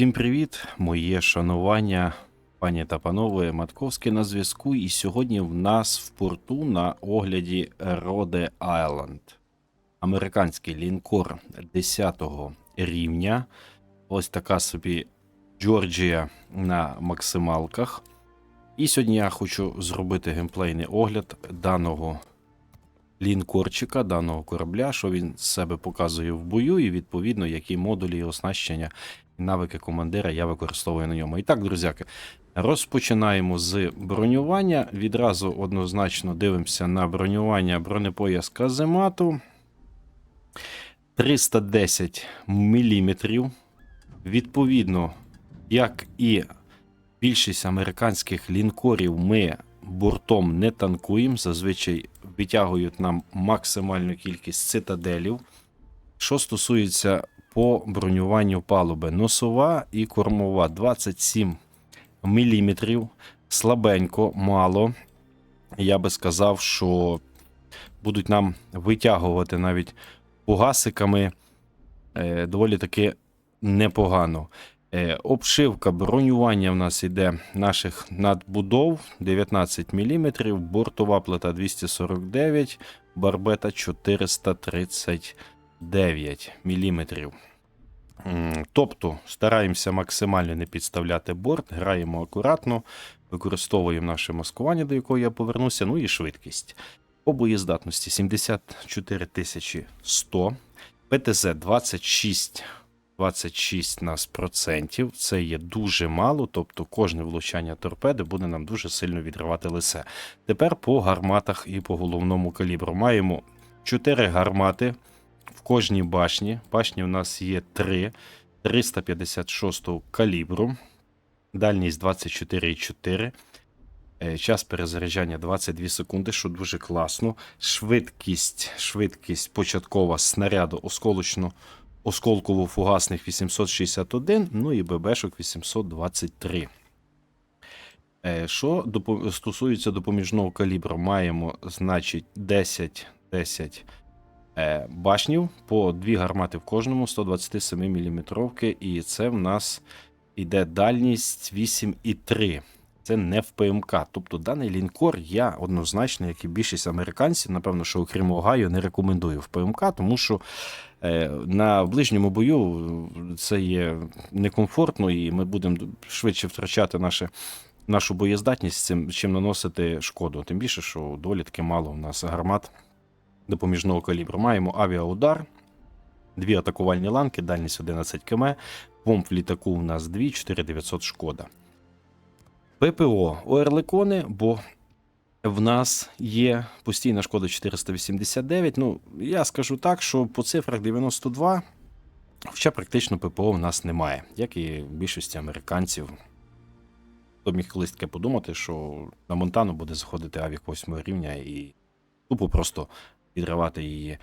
Всім привіт! Моє шанування, пані та панове, Матковське на зв'язку. І сьогодні в нас в порту на огляді Роде Айленд. Американський лінкор 10 рівня. Ось така собі Джорджія на максималках. І сьогодні я хочу зробити геймплейний огляд даного лінкорчика, даного корабля, що він себе показує в бою, і відповідно, які модулі і оснащення навики командира я використовую на ньому. І так, друзяки, розпочинаємо з бронювання. Відразу однозначно дивимося на бронювання бронепояс каземату. 310 мм. Відповідно, як і більшість американських лінкорів, ми бортом не танкуємо. Зазвичай витягують нам максимальну кількість цитаделів. Що стосується по бронюванню палуби, носова і кормова 27 мм. Слабенько, мало. Я би сказав, що будуть нам витягувати навіть пугасиками е, доволі таки непогано. Е, обшивка бронювання в нас йде наших надбудов 19 мм, бортова плита 249, барбета 439 мм. М, Тобто стараємося максимально не підставляти борт, граємо акуратно, використовуємо наше маскування, до якого я повернуся, ну і швидкість. По боєздатності 74 100, ПТЗ 26 26 нас процентів. Це є дуже мало, тобто кожне влучання торпеди буде нам дуже сильно відривати лице. Тепер по гарматах і по головному калібру. Маємо 4 гармати в кожній башні. Башні у нас є 3 356 калібру, дальність 24,4. Е, Час перезаряджання 22 секунди, що дуже класно. Швидкість, швидкість початкова снаряду осколочно осколково-фугасних 861, ну і ББшок 823. Е, Що стосується допоміжного калібру, маємо, значить, 10, 10 е, башнів по дві гармати в кожному, 127 мм, і це в нас іде дальність 8,3. Це не в ПМК. Тобто даний лінкор я однозначно, як і більшість американців, напевно, що окрім Огайо, не рекомендую в ПМК, тому що е, на ближньому бою це є некомфортно, і ми будемо швидше втрачати наше, нашу боєздатність, цим, чим наносити шкоду. Тим більше, що доволі таки мало у нас гармат допоміжного калібру. Маємо авіаудар, дві атакувальні ланки, дальність 11 км, бомб в літаку у нас 2, 4900 шкода. ППО Оерликони, бо в нас є постійна шкода 489. Ну, я скажу так, що по цифрах 92, хоча практично ППО в нас немає, як і в більшості американців. Хто міг колись таке подумати, що на Монтану буде заходити авік 8 рівня і тупо просто підривати її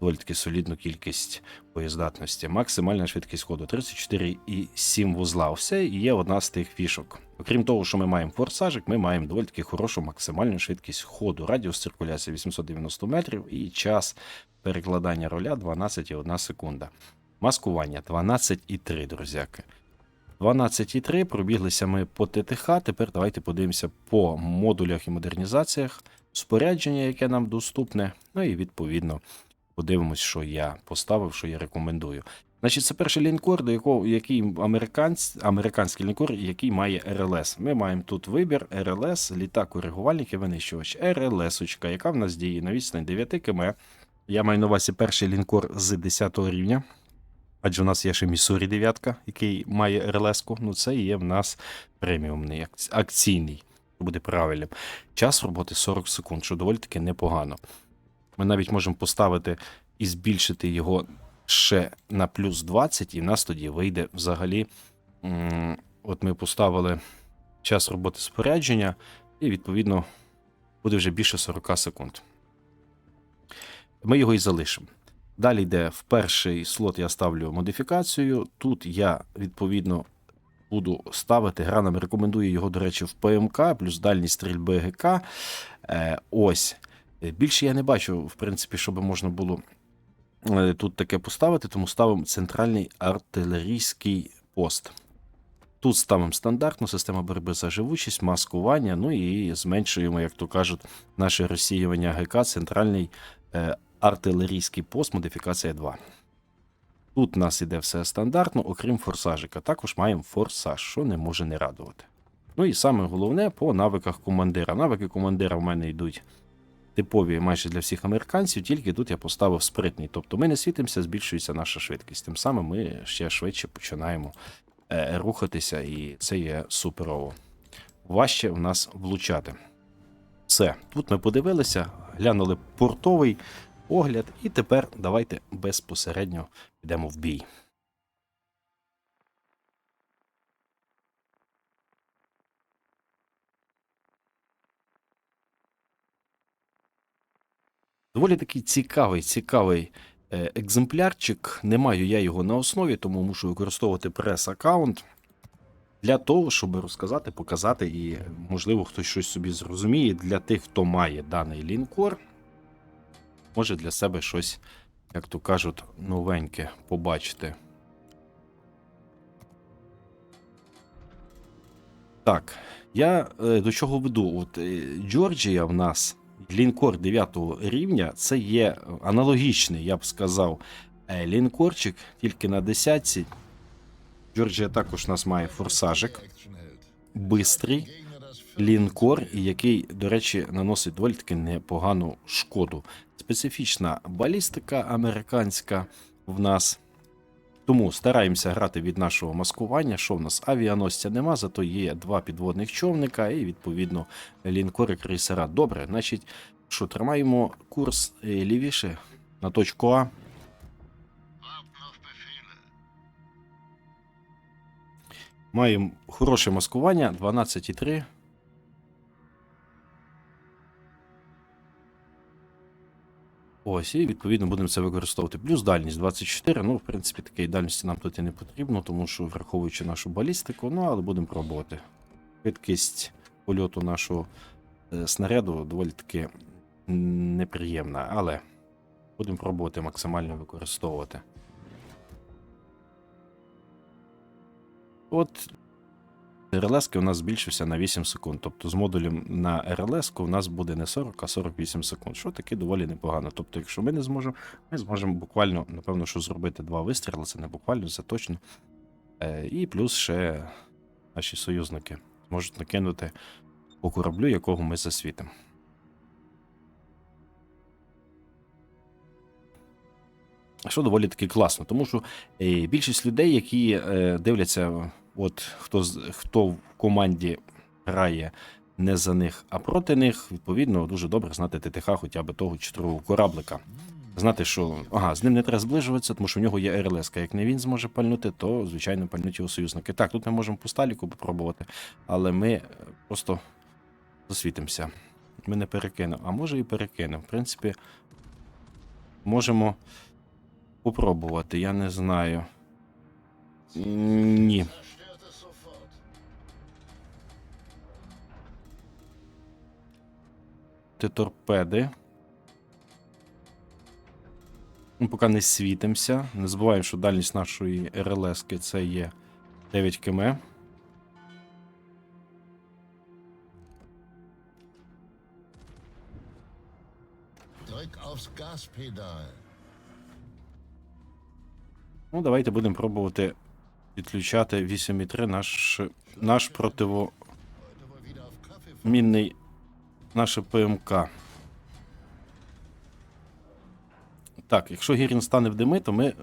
доволі таки солідну кількість боєздатності. Максимальна швидкість ходу 34,7 вузла. Все і є одна з тих фішок. Окрім того, що ми маємо форсажик, ми маємо доволі таки хорошу максимальну швидкість ходу. Радіус циркуляції 890 метрів і час перекладання роля 12,1 секунда. Маскування 12,3, друзяки. 12,3 пробіглися ми по ТТХ. Тепер давайте подивимося по модулях і модернізаціях спорядження, яке нам доступне. Ну і відповідно подивимось, що я поставив, що я рекомендую. Значить, це перший лінкор, до якого який американсь, американський лінкор, який має РЛС. Ми маємо тут вибір РЛС, літак, коригувальник і винищувач. РЛС, яка в нас діє на відстані 9 км. Я маю на увазі перший лінкор з 10 рівня. Адже у нас є ще Міссурі 9, який має РЛС-ку. Ну, це є в нас преміумний акційний. Буде правильним. Час роботи 40 секунд, що доволі таки непогано. Ми навіть можемо поставити і збільшити його ще на плюс 20, і в нас тоді вийде взагалі. От ми поставили час роботи спорядження, і відповідно буде вже більше 40 секунд. Ми його і залишимо. Далі йде в перший слот, я ставлю модифікацію. Тут я відповідно буду ставити. Гра нам рекомендує його, до речі, в ПМК, плюс дальність стрільби ГК. Е, ось. Е, Більше я не бачу, в принципі, щоб можна було е, тут таке поставити, тому ставимо центральний артилерійський пост. Тут ставимо стандартну систему боротьби за живучість, маскування, ну і зменшуємо, як то кажуть, наше розсіювання ГК, центральний е, артилерійський пост, модифікація 2. Тут у нас іде все стандартно, окрім форсажика. Також маємо форсаж, що не може не радувати. Ну і саме головне по навиках командира. Навики командира в мене йдуть типові майже для всіх американців, тільки тут я поставив спритний. Тобто ми не світимося, збільшується наша швидкість. Тим самим ми ще швидше починаємо е, рухатися, і це є суперово. Важче в нас влучати. Все, тут ми подивилися, глянули портовий огляд, і тепер давайте безпосередньо підемо в бій. Доволі такий цікавий, цікавий е, екземплярчик. Не маю я його на основі, тому мушу використовувати прес-аккаунт для того, щоб розказати, показати і, можливо, хтось щось собі зрозуміє. Для тих, хто має даний лінкор, може для себе щось, як то кажуть, новеньке побачити. Так, я е, до чого веду? От е, Джорджія в нас лінкор 9 рівня, це є аналогічний, я б сказав, е, лінкорчик, тільки на десятці. Джорджія також у нас має форсажик, бистрий лінкор, який, до речі, наносить доволі таки непогану шкоду. Специфічна балістика американська в нас. Тому стараємося грати від нашого маскування. Що в нас? Авіаносця нема, зато є два підводних човника і, відповідно, лінкори крейсера. Добре, значить, що, тримаємо курс е, лівіше на точку А. Маємо хороше маскування 12,3. Ось, і відповідно будемо це використовувати. Плюс дальність 24. Ну, в принципі, такої дальності нам тут і не потрібно, тому що враховуючи нашу балістику, ну але будемо пробувати. Швидкість польоту нашого е, снаряду доволі таки неприємна, але будемо пробувати максимально використовувати. От РЛС у нас збільшився на 8 секунд. Тобто з модулем на РЛС у нас буде не 40, а 48 секунд, що таки доволі непогано. Тобто, якщо ми не зможемо, ми зможемо буквально, напевно, що зробити два вистріли, це не буквально, це точно. Е, і плюс ще наші союзники зможуть накинути по кораблю, якого ми засвітимо. Що доволі таки класно, тому що е, більшість людей, які е, дивляться, от хто хто в команді грає не за них, а проти них, відповідно, дуже добре знати ТТХ хоча б того чи кораблика. Знати, що ага, з ним не треба зближуватися, тому що в нього є РЛС. Як не він зможе пальнути, то звичайно пальнуть його союзники. Так, тут ми можемо по сталіку попробувати, але ми е, просто засвітимося. Ми не перекинемо. А може і перекинемо. В принципі, можемо попробувати, я не знаю. Ні. Торпеди. Ну, поки не світимося. Не забуваємо, що дальність нашої РЛС це є 9 км. Ну, давайте будемо пробувати підключати 8.3 наш, наш противомінний, наше ПМК. Так, якщо Гірін стане в дими, то ми.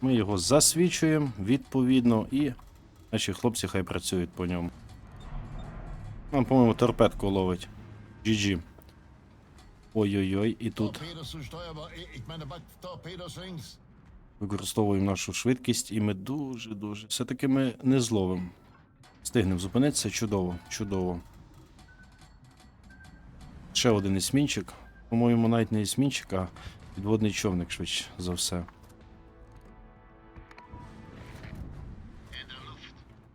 Ми його засвічуємо відповідно і наші хлопці хай працюють по ньому. Нам, по-моєму, торпедку ловить. GG. Ой-ой-ой, і тут використовуємо нашу швидкість, і ми дуже-дуже. Все-таки ми не зловимо. Стигнемо зупинитися. Чудово, чудово. Ще один есмінчик. По-моєму, навіть не есмінчик, а підводний човник швидше за все.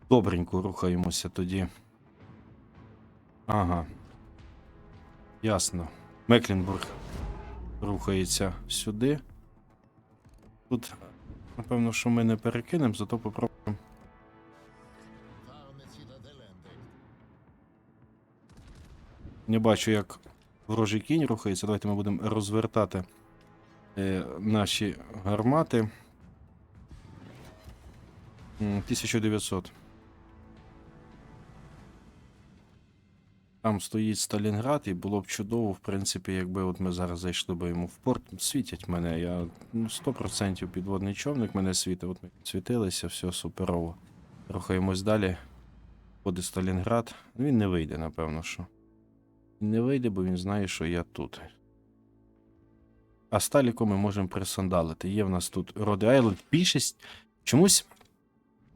Добренько рухаємося тоді. Ага. Ясно. Меклінбург рухається сюди. Тут, напевно, що ми не перекинемо, зато попробуємо. Не бачу, як ворожий кінь рухається. Давайте ми будемо розвертати е, наші гармати. 1900. Там стоїть Сталінград, і було б чудово, в принципі, якби от ми зараз зайшли би йому в порт. Світять мене. Я ну, 100% підводний човник мене світить. От ми світилися, все суперово. Рухаємось далі. Ходить Сталінград. Він не вийде, напевно, що. Він не вийде, бо він знає, що я тут. А Сталіко ми можемо присандалити. Є в нас тут Роди Айленд. Більшість. Чомусь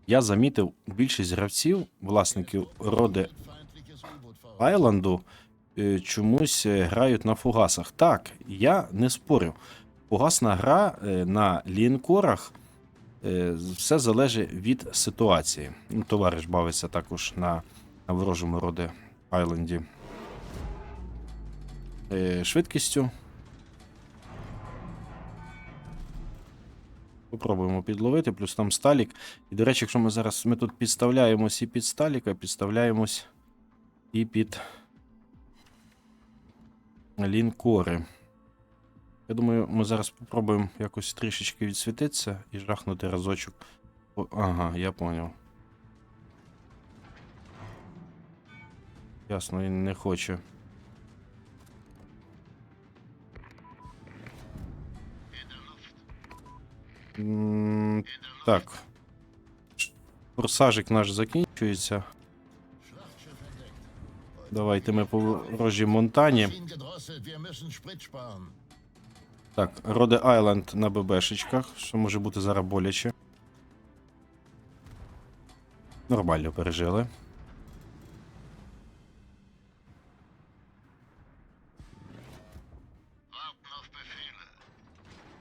я замітив більшість гравців, власників Роди. Айленду, чомусь е, грають на фугасах. Так, я не спорю. Фугасна гра е, на лінкорах е, все залежить від ситуації. Ну, Товариш бавиться також на, на ворожому роди Айленді. Швидкістю. Попробуємо підловити, плюс там сталік. І, до речі, якщо ми зараз ми тут підставляємось і під сталіка, підставляємось і під лінкори. Я думаю, ми зараз спробуємо якось трішечки відсвітитися і жахнути разочок. О, ага, я поняв. Ясно, він не хоче. Так. Форсажик наш закінчується. Давайте ми по ворожій Монтані. Так, Роде Айленд на ББшечках, що може бути зараз боляче. Нормально пережили.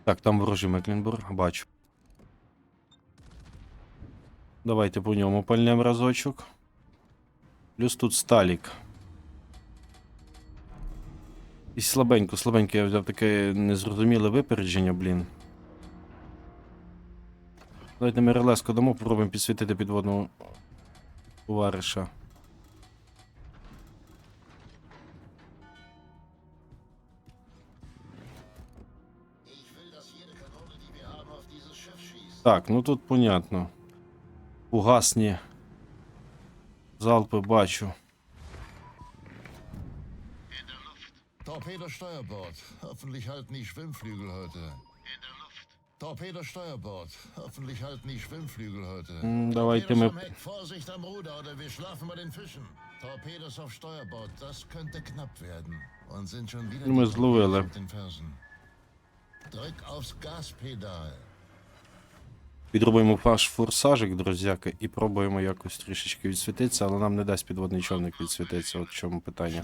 Так, там ворожий Мекленбург, бачу. Давайте по ньому пальнем разочок. Плюс тут Сталік. І слабенько, слабенько я взяв таке незрозуміле випередження, блін. Давайте ми релеску дамо, попробуємо підсвітити підводного товариша. Так, ну тут понятно. Угасні. Залпи бачу. Torpedo Steuerbord. Hoffentlich halten die Schwimmflügel heute. In der Luft. Torpedo Steuerbord. Hoffentlich halten die Schwimmflügel heute. М, Давайте Torpedos ми. am Heck, Vorsicht am Ruder oder wir schlafen bei den Fischen. Torpedos auf Steuerbord, das könnte knapp werden. Und sind schon wieder Ну, ми die зловили. auf den Fersen. Drück aufs Gaspedal. Підробимо ваш форсажик, друзяки, і пробуємо якось трішечки відсвітитися, але нам не дасть підводний човник відсвітитися. От в чому питання.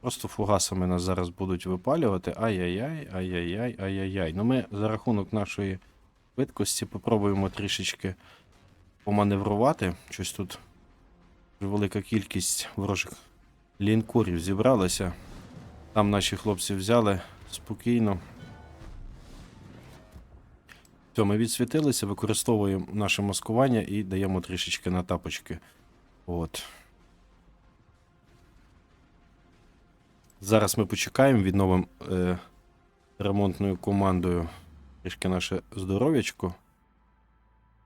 Просто фугасами нас зараз будуть випалювати. Ай-яй-яй, ай-яй-яй, ай-яй-яй. Ну ми за рахунок нашої швидкості попробуємо трішечки поманеврувати. Щось тут велика кількість ворожих лінкорів зібралася. Там наші хлопці взяли спокійно. Все, ми відсвітилися, використовуємо наше маскування і даємо трішечки на тапочки. От. Зараз ми почекаємо, відновимо е, ремонтною командою трішки наше здоров'ячко.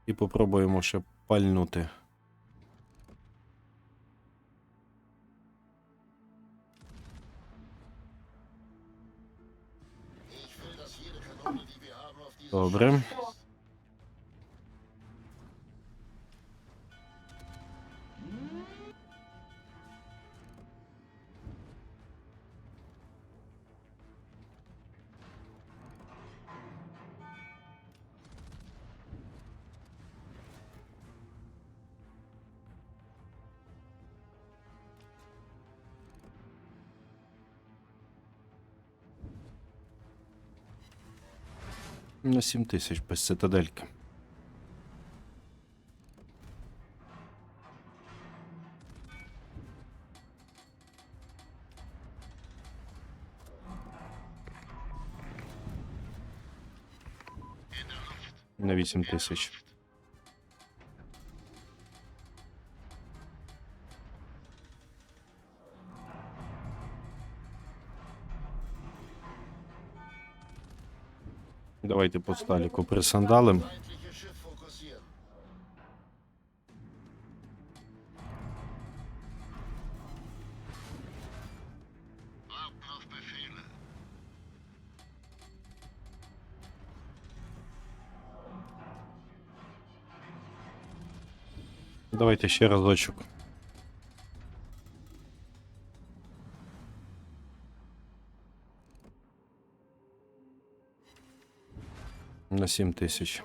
І попробуємо ще пальнути. Добре. На 7 тисяч без цитадельки. На 8 тисяч. Давайте по сталіку присандалим. Давайте ще разочок. 7 тисяч.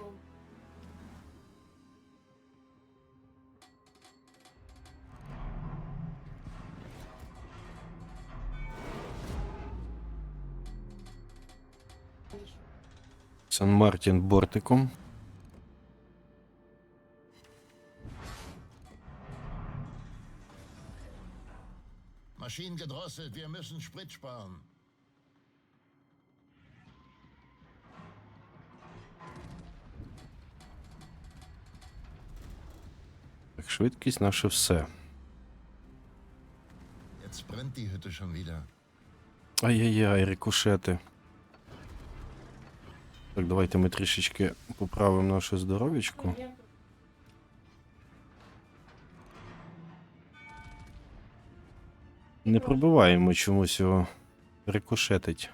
Сан Мартін бортиком. Maschinen gedrosselt, wir müssen Sprit sparen. Швидкість наше все. Ай-яй-яй, рикошети. Так, давайте ми трішечки поправимо наше здоров'ячко. Не пробиваємо чомусь його рикошетить.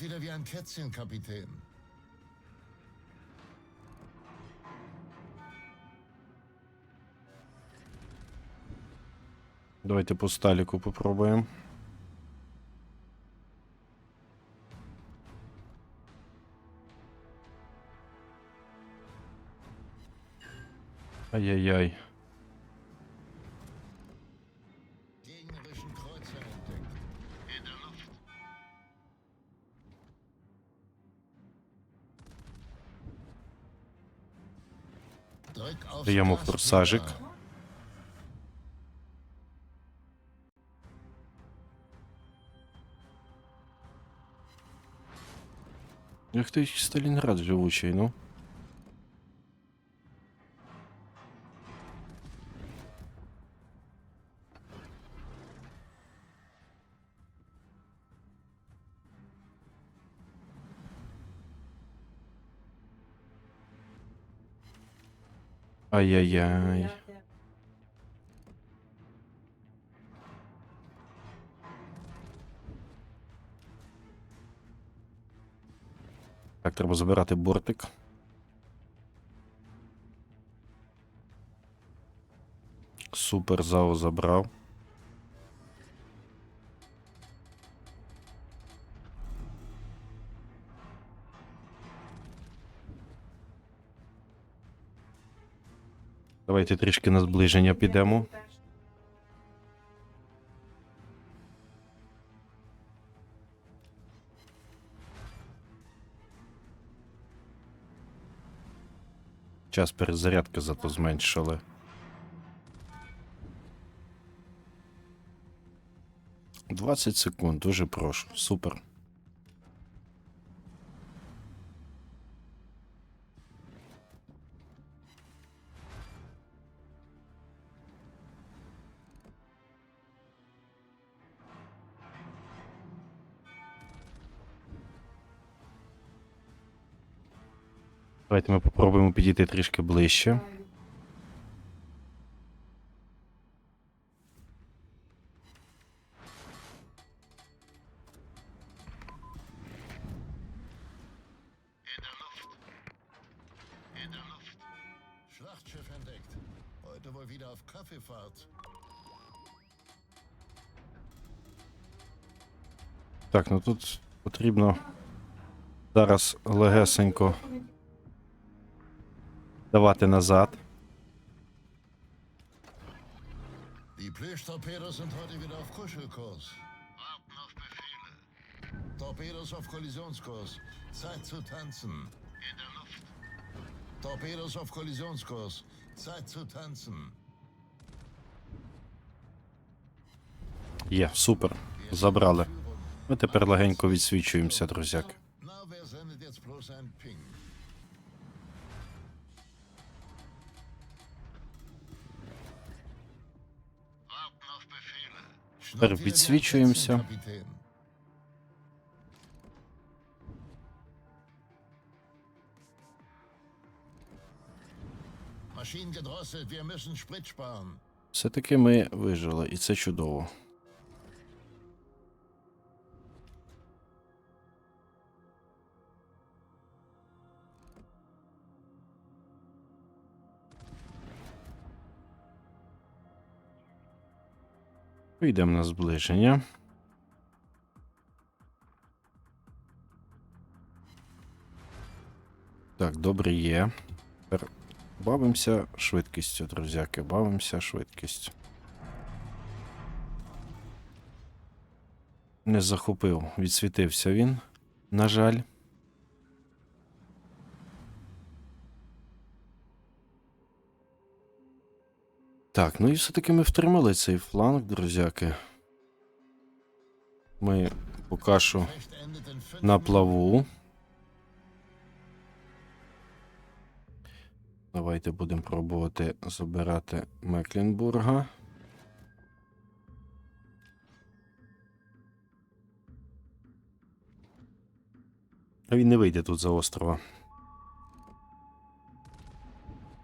Schnurrt wieder wie ein Kätzchen, Kapitän. Давайте по сталіку попробуємо. Ай-яй-яй. Даємо форсажик. Як ти Сталінград живучий, ну? Ай-яй-яй. Так, треба забирати бортик. Супер ЗАО забрав. Давайте трішки на зближення підемо. Час перезарядки зато зменшили. Двадцять секунд, дуже прошу. Супер. Давайте ми попробуємо підійти трішки ближче. Так, ну тут потрібно зараз легесенько давати назад. Die Plüschtorpedos sind heute wieder auf Kuschelkurs. Warten auf Befehle. Torpedos auf Kollisionskurs. Zeit zu tanzen. In der Luft. Torpedos auf Kollisionskurs. Zeit zu tanzen. Є, супер. Забрали. Ми тепер легенько відсвічуємося, друзяки. Na, wer sendet jetzt bloß ein Ping? Тепер відсвічуємося. Sparen. Все-таки ми вижили, і це чудово. Йдемо на зближення. Так, добре є. Тепер бавимося швидкістю, друзяки, бавимося швидкістю. Не захопив, відсвітився він, на жаль. Так, ну і все-таки ми втримали цей фланг, друзяки. Ми fünf на плаву. Давайте будемо пробувати забирати Мекленбурга. А він не вийде тут за острова.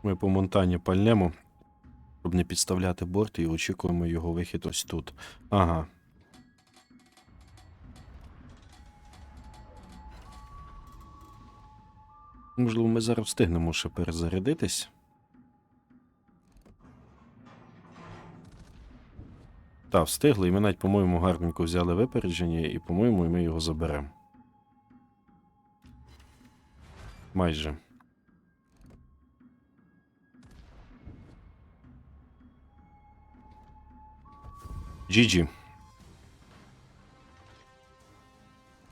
Ми по Монтані пальнемо, щоб не підставляти борт, і очікуємо його вихід ось тут. Ага, Можливо, ми зараз встигнемо ще перезарядитись. Так, встигли, і ми навіть, по-моєму, гарненько взяли випередження, і, по-моєму, ми його заберемо. Майже. GG.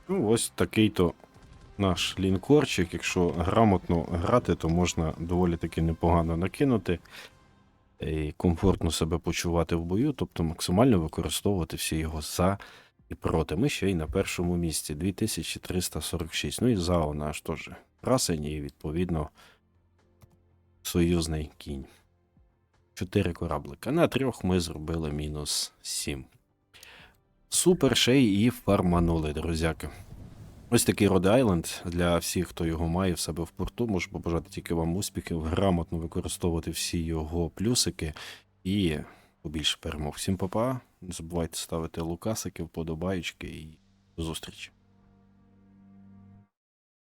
Ну, ось такий-то наш лінкорчик. Якщо грамотно грати, то можна доволі таки непогано накинути і комфортно себе почувати в бою, тобто максимально використовувати всі його за і проти. Ми ще й на першому місці 2346. Ну і ЗАО наш теж красень і відповідно союзний кінь. Чотири кораблика. На трьох ми зробили мінус 7. Супер ще і фарманули, друзяки. Ось такий Род Айленд для всіх, хто його має в себе в порту. Можу побажати тільки вам успіхів, грамотно використовувати всі його плюсики і побільше перемог. Всім па-па. Не забувайте ставити лукасики, вподобаєчки і до зустрічі.